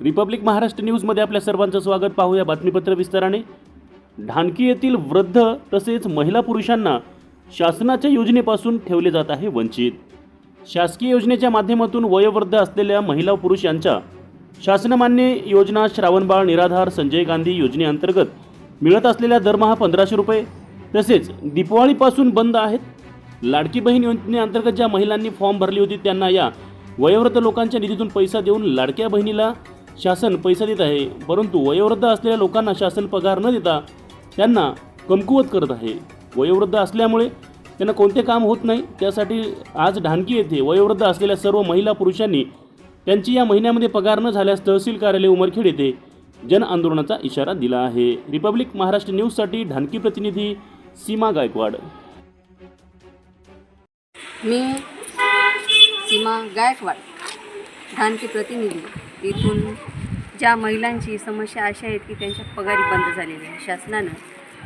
Republic Maharashtra न्यूजमध्ये आपल्या सर्वांचं स्वागत. पाहूया बातमीपत्र विस्ताराने. ढानकी येथील वृद्ध तसेच महिला पुरुषांना शासनाच्या योजनेपासून ठेवले जात आहे वंचित. शासकीय योजनेच्या माध्यमातून वयोवृद्ध असलेल्या महिला पुरुष यांच्या शासनमान्य योजना श्रावणबाळ निराधार संजय गांधी योजनेअंतर्गत मिळत असलेल्या दरमहा पंधराशे रुपये तसेच दिपवाळीपासून बंद आहेत. लाडकी बहीण योजनेअंतर्गत ज्या महिलांनी फॉर्म भरली होती त्यांना या वयोवृद्ध लोकांच्या निधीतून पैसा देऊन लाडक्या बहिणीला शासन पैसा देत आहे परंतु वयोवृद्ध असलेल्या लोकांना शासन पगार न देता त्यांना कमकुवत करत आहे. वयोवृद्ध असल्यामुळे त्यांना कोणते काम होत नाही त्यासाठी आज ढानकी येथे वयोवृद्ध असलेल्या सर्व महिला पुरुषांनी त्यांची या महिन्यामध्ये पगार न झाल्यास तहसील कार्यालय उमरखेड येथे जन आंदोलनाचा इशारा दिला आहे. रिपब्लिक महाराष्ट्र न्यूजसाठी ढानकी प्रतिनिधी सीमा गायकवाड. मी सीमा गायकवाड ढानकी प्रतिनिधी. इथून ज्या महिलांची समस्या अशा आहेत की त्यांच्या पगारी बंद झालेल्या आहे शासनानं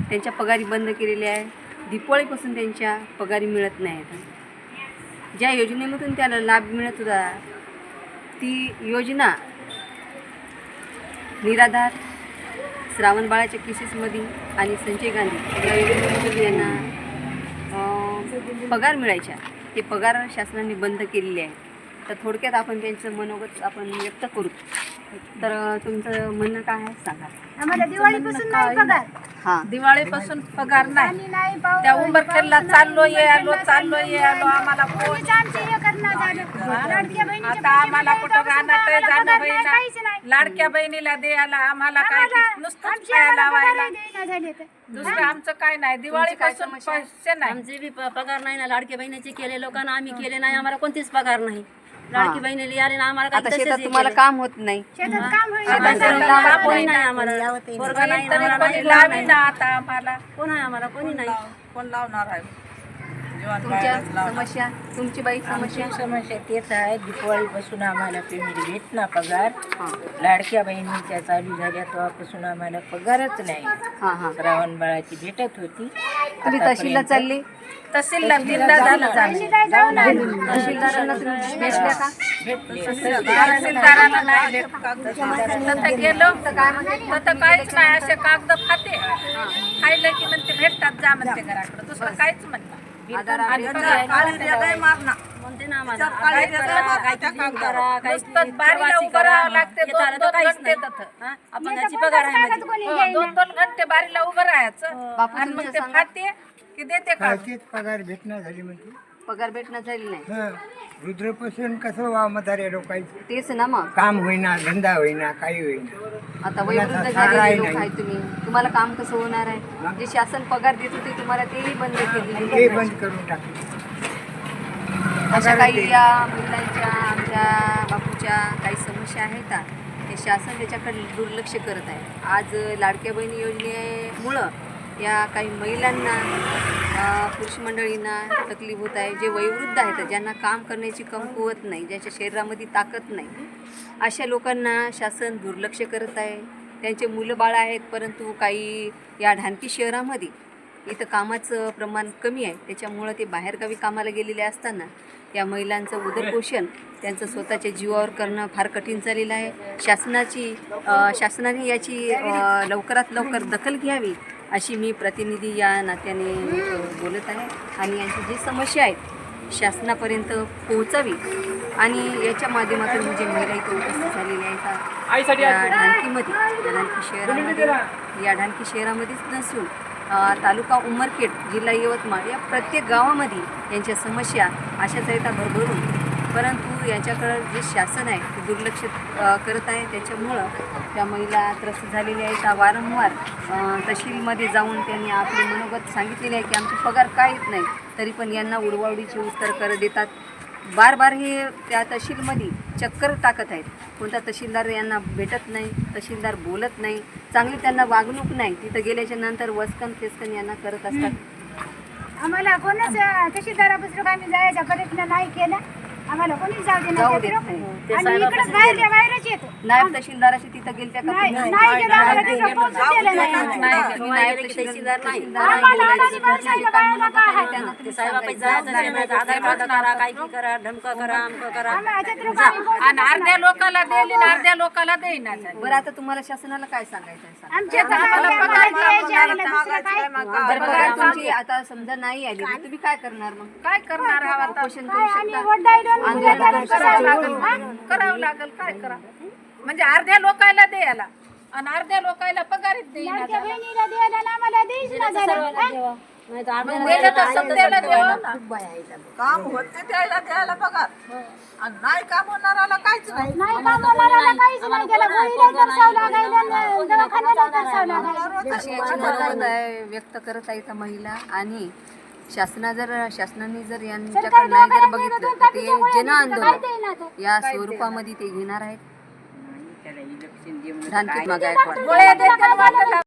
त्यांच्या पगारी बंद केलेल्या आहे दिपावळीपासून त्यांच्या पगारी मिळत नाही आहेत. ज्या योजनेमधून त्याला लाभ मिळत होता ती योजना निराधार श्रावण बाळाच्या केसेसमध्ये आणि संजय गांधी या योजनेमधून यांना पगार मिळायच्या. ते पगार शासनाने बंद केलेले आहे तर थोडक्यात आपण त्यांचं मनोगत आपण व्यक्त करू. तर तुमचं म्हणणं काय आहे? सांगा. आम्हाला दिवाळीपासून नाही पगार. हां. दिवाळीपासून पगार नाही. आणि नाही पाऊस त्या उंबरखेडला चाललो ये आलो चाललो ये आलो आम्हाला कोण कोणीच आमचे हे करणार झालं. लाडक्या बहिणीचे आता आम्हाला कुठं भेटायला राहणार जाणं पगार नाही, काहीच बहिणा नाही. लाडक्या बहिणीला द्यायला आम्हाला काय आम्हाला- की नुसतं आमचे खायला आम्हाला पगार लावायला. नाही देईना झाले तर. दुसरं आमचं काय नाही. दिवाळीपासून आहे? पैसे नाही. आमचे बी प- पगार नाही ना. लाडक्या बहिणीचे केले लोकांना आम्ही केले नाही. आम्हाला कोणतेच पगार नाही. लाडकी बहिणीला ना आम्हाला काही तसेच हे तुम्हाला केलं. काम होत नाही. शेतात काम होईल. आता शेतात शेतात लावा, काम कोणी नाही नाही आम्हाला. पोरगा नाही नाही, आता आम्हाला. कोण आहे आम्हाला? कोणी नाही. कोण लावणार आहे? तुमच्या समस्या तुमची बाई समस्या? समस्या तेच आहे. दिवाळीपासून आम्हाला पेमेंट भेट ना पगार. हां. लाडक्या बहिणीच्या चालू झाल्या तेव्हापासून आम्हाला पगारच नाही. हां हां. श्रावण बाळाची भेटत होती. तुम्ही तहसीलला चालले? तहसीलला तीनदा झालं. तहसीलदारांना तुम्ही भेटल्या का? नाही भेट गेलो तर तर काहीच नाही. असे कागद खाते. खायला की म्हणते भेटतात जा म्हणते घराकडे. दुसरं काहीच म्हणतात पगार- म्हणते ना आम्हाला काही करा, काही किती करा, काही नुसतं बारीला उभं राहावं लागते येतं दोन आलं तर दोन काहीच घंटे नाही. तिथं. हा? अपंगाची पगार आहे कागद माझी कोणी हो, घेईना. दोन दोन घंटे बारीला उभं राहायचं. बापू आणि मग तुमचं ते सांगा. खाते की देते का तेच पगार भेटणार झाली म्हणजे? पगार भेटणं झाली नाही. हं. रुद्रपासून कसं वा म्हातारे लोकांचं? तेच ना मग. काम होईना धंदा होईना काही होईना. आता वयोवृद्ध झालेले लोक. आहे तुम्ही. तुम्हाला काम कसं होणार आहे? जे शासन पगार देत होते तुम्हाला तेही बंद ते केले बंद करून टाकले. अशा काही या महिलांच्या आमच्या बापूच्या काही समस्या आहेत ते शासन त्याच्याकडे दुर्लक्ष करत आहे. आज लाडक्या बहिणी योजनेमुळं या काही महिलांना पुरुष मंडळींना तकलीफ होत आहे. जे वयोवृद्ध आहेत ज्यांना काम करण्याची कमकुवत नाही ज्याच्या शरीरामध्ये ताकद नाही अशा लोकांना शासन दुर्लक्ष करत आहे. त्यांचे मुलं बाळं आहेत परंतु काही या ढानकी शहरामध्ये इथं कामाचं प्रमाण कमी आहे. त्याच्यामुळं ते बाहेरगावी कामाला गेलेले असताना या महिलांचं उदरपोषण त्यांचं स्वतःच्या जीवावर करणं फार कठीण झालेलं आहे. शासनाची शासनाने याची लवकरात लवकर दखल घ्यावी अशी मी प्रतिनिधी या नात्याने बोलत आहे. आणि यांची जी समस्या आहेत शासनापर्यंत पोहोचावी आणि याच्या माध्यमातून म्हणजे महिला इथं उपस्थित झालेल्या आहेत. या ढानकीमध्ये ढानकी शहरामध्ये या ढानकी शहरामध्येच नसून तालुका उमरखेड जिल्हा यवतमाळ या प्रत्येक गावामध्ये यांच्या समस्या अशाच आहेत भरभरून. परंतु यांच्याकडं जे शासन आहे ते दुर्लक्ष करत आहे. त्याच्यामुळं त्या महिला त्रस्त झालेल्या आहेत. त्या वारंवार तहसीलमध्ये जाऊन त्यांनी आपले मनोगत सांगितलेले आहे की आमचे पगार काय येत नाही तरी पण यांना उडवाउडीचे उत्तर कर देतात. बार बार हे त्या तहसीलमध्ये चक्कर टाकत आहेत. कोणता तहसीलदार यांना भेटत नाही तहसीलदार बोलत नाही चांगली त्यांना वागणूक नाही. तिथं गेल्याच्यानंतर वस्कन फेस्कन यांना करत असतात. आम्हाला कोणच तहसीलदारापासून आम्ही जायचा प्रयत्न नाही केला. आम्हाला कोणीच जाऊ देणार जाऊ त्या देत बिरोक. नाही. ते आणि साहेबापासून इकडं बाहेरच्या येतो नायब तहसीलदाराशी तिथं गेलत्या का नाही तुम्ही? नाही गेलं आम्हाला तिथं पोहोचूच दिलं नाही तुम्ही नायब तहसीलदार नाही. तहसीलदाराला आम्हाला बोलायचं. अडाणी माणसाच्या बायाला काय आहे? त्यांना ते तुम्ही साहेबापाशी सांगायचं. जायचं नाही, आधार कार्ड करा काय की करा ढमकं करा अमकं करा आम्ही ह्याच्यात रुपाली पोहोचू आणि अर्ध्या लोकाला देईल आणि अर्ध्या लोकाला देईना झाली. बरं आता तुम्हाला शासनाला काय सांगायचं आहे सांगा. आमच्या तर आम्हाला द्यायची आहे, दुसरं काय? जर पगार तुमची आता समजा नाही आली तर तुम्ही काय करणार मग काय करणार हा आता उपोषण काय आम्ही शकता आंदोलन करावं करावं लागेल काय करा म्हणजे अर्ध्या लोकायला द्यायला आणि अर्ध्या लोकायला पगारीत देईना लाडक्या बहिणीला द्यायला आणि आम्हाला द्यायची ना झालं हा? नाही तर आपल्याला दिलं तर समजायला द्यावं ना. काम होते त्याला द्यायला बघा आणि नाही काम होणाराला काहीच नाही. नाही कामवाल्याला काहीच नाही. केलं गोळीला दर्शावं लागायला आणि दवाखान्याला दर्शावं लागायला अशी याची मनोगत आहे व्यक्त करत आहे त्या महिला. आणि शासना जर शासनाने जर यांच्याकडे नाही जर बघितलं तर ते जन आंदोलन या स्वरूपामध्ये ते घेणार आहेत. गायकवाड